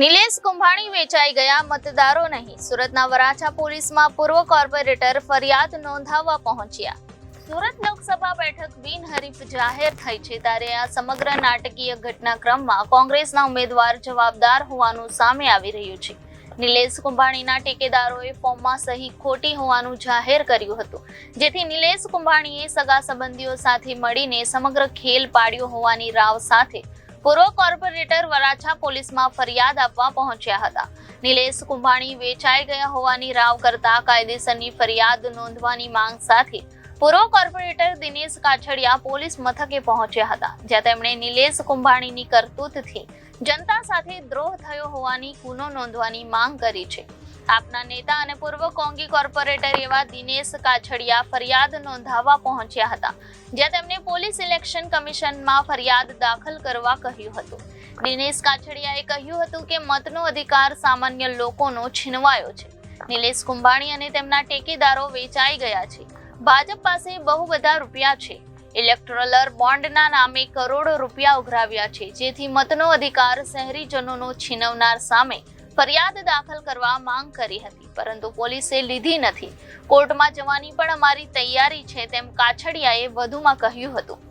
નિલેશ કુંભાણી વેચાઈ ગયા મતદારો નહીં. સુરતના વરાછા પોલીસમાં પૂર્વ કોર્પોરેટર ફરિયાદ નોંધાવવા પહોંચ્યા. સુરત લોકસભા બેઠક બિનહરીફ જાહેર થઈ છે ત્યારે આ સમગ્ર નાટકીય ઘટનાક્રમમાં કોંગ્રેસના ઉમેદવાર જવાબદાર હોવાનું સામે આવી રહ્યું છે. નિલેશ કુંભાણીના ટેકેદારોએ ફોર્મમાં સહી ખોટી હોવાનું જાહેર કર્યું હતું. જેથી નિલેશ કુંભાણીએ સગા સંબંધીઓ સાથે મળીને સમગ્ર ખેલ પાડ્યો હોવાની રાવ સાથે પૂર્વ કોર્પોરેટર વરાછા પોલીસમાં ફરિયાદ આપવા પહોંચ્યા હતા. નિલેશ કુંભાણી વેચાઈ ગયા હોવાની રાવ કરતા કાયદેસરની ફરિયાદ નોંધવાની માંગ સાથે પૂર્વ કોર્પોરેટર દિનેશ કાછડિયા પોલીસ મથકે પહોંચ્યા હતા, જ્યાં તેમણે નિલેશ કુંભાણીની કરતૂતથી જનતા સાથે દ્રોહ થયો હોવાની ગુનો નોંધવાની માંગ કરી છે. આપના નેતા અને પૂર્વ કોંગી કોર્પોરેટર એવા દિનેશ કાછડિયા ફરિયાદ નોંધાવવા પહોંચ્યા હતા, જ્યાં તેમણે પોલીસ ઇલેક્શન કમિશનમાં ફરિયાદ દાખલ કરવા કહ્યું હતું. દિનેશ કાછડિયાએ કહ્યું હતું કે મતનો અધિકાર સામાન્ય લોકોનો છીનવાયો છે. નિલેશ કુંભાણી અને તેમના ટેકેદારો વેચાઈ ગયા છે. ભાજપ પાસે બહુ બધા રૂપિયા છે. ઇલેક્ટ્રોલર બોન્ડના નામે કરોડો રૂપિયા ઉઘરાવ્યા છે, જેથી મતનો અધિકાર શહેરીજનોનો છીનવનાર સામે ફરિયાદ દાખલ કરવા માંગ કરી હતી, પરંતુ પોલીસે લીધી નથી. કોર્ટમાં જવાની પણ અમારી તૈયારી છે તેમ કાછડિયાએ વધુમાં કહ્યું હતું.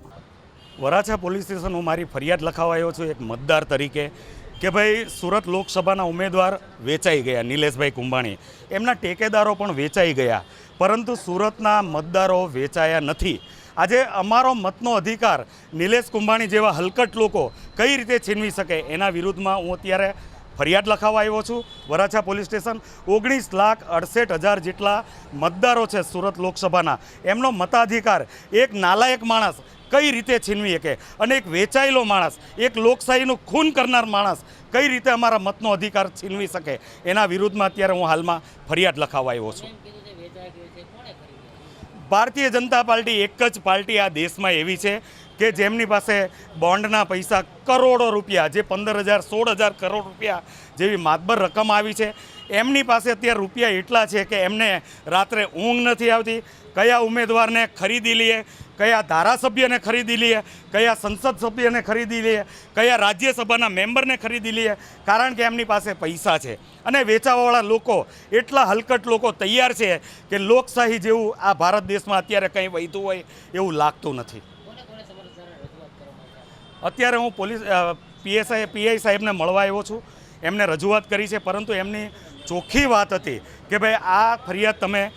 વરાછા પોલીસ સ્ટેશન હું મારી ફરિયાદ લખાવાયો છું એક મતદાર તરીકે કે ભાઈ સુરત લોકસભાના ઉમેદવાર વેચાઈ ગયા, નિલેશભાઈ કુંભાણી. એમના ટેકેદારો પણ વેચાઈ ગયા, પરંતુ સુરતના મતદારો વેચાયા નથી. આજે અમારો મતનો અધિકાર નિલેશ કુંભાણી જેવા હલકટ લોકો કઈ રીતે છીનવી શકે એના વિરુદ્ધમાં હું અત્યારે ફરિયાદ લખાવવા આવ્યો છું. વરાછા પોલીસ સ્ટેશન ઓગણીસ લાખ અડસઠ હજાર જેટલા મતદારો છે સુરત લોકસભાના. એમનો મતાધિકાર એક નાલાયક માણસ કઈ રીતે છીનવી શકે? અને એક વેચાયેલો માણસ, એક લોકશાહીનું ખૂન કરનાર માણસ કઈ રીતે અમારા મતનો અધિકાર છીનવી શકે? એના વિરુદ્ધમાં અત્યારે હું હાલમાં ફરિયાદ લખાવવા આવ્યો છું. ભારતીય જનતા પાર્ટી એક જ પાર્ટી આ દેશમાં એવી છે કે જેમની પાસે બોન્ડના પૈસા કરોડો રૂપિયા, જે પંદર હજાર સોળ હજાર કરોડ રૂપિયા જેવી માતબર રકમ આવી છે, એમની પાસે અત્યારે રૂપિયા એટલા છે કે એમને રાત્રે ઊંઘ નથી આવતી. કયા ઉમેદવારને ખરીદી લઈએ, કયા ધારાસભ્યને ખરીદી લઈએ, કયા સંસદ સભ્યને ખરીદી લઈએ, કયા રાજ્યસભાના મેમ્બરને ખરીદી લઈએ, કારણ કે એમની પાસે પૈસા છે. અને વેચાવાવાળા લોકો, એટલા હલકટ લોકો તૈયાર છે કે લોકશાહી જેવું આ ભારત દેશમાં અત્યારે કંઈ વહેતું હોય એવું લાગતું નથી. અત્યારે હું પોલીસ પીએસઆઈ, પીઆઈ સાહેબને મળવા આવ્યો છું. એમને રજૂઆત કરી છે, પરંતુ એમની ચોખ્ખી વાત હતી કે ભાઈ, આ ફરિયાદ તમે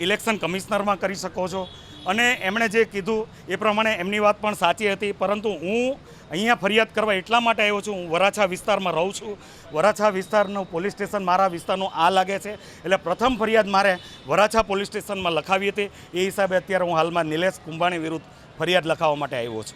ઇલેક્શન કમિશનરમાં કરી શકો છો. અને એમણે જે કીધું એ પ્રમાણે એમની વાત પણ સાચી હતી, પરંતુ હું અહીંયા ફરિયાદ કરવા એટલા માટે આવ્યો છું, હું વરાછા વિસ્તારમાં રહું છું. વરાછા વિસ્તારનું પોલીસ સ્ટેશન મારા વિસ્તારનું આ લાગે છે. એટલે પ્રથમ ફરિયાદ મારે વરાછા પોલીસ સ્ટેશનમાં લખાવી હતી. એ હિસાબે અત્યારે હું હાલમાં નિલેશ કુંભાણી વિરુદ્ધ ફરિયાદ લખાવવા માટે આવ્યો છું.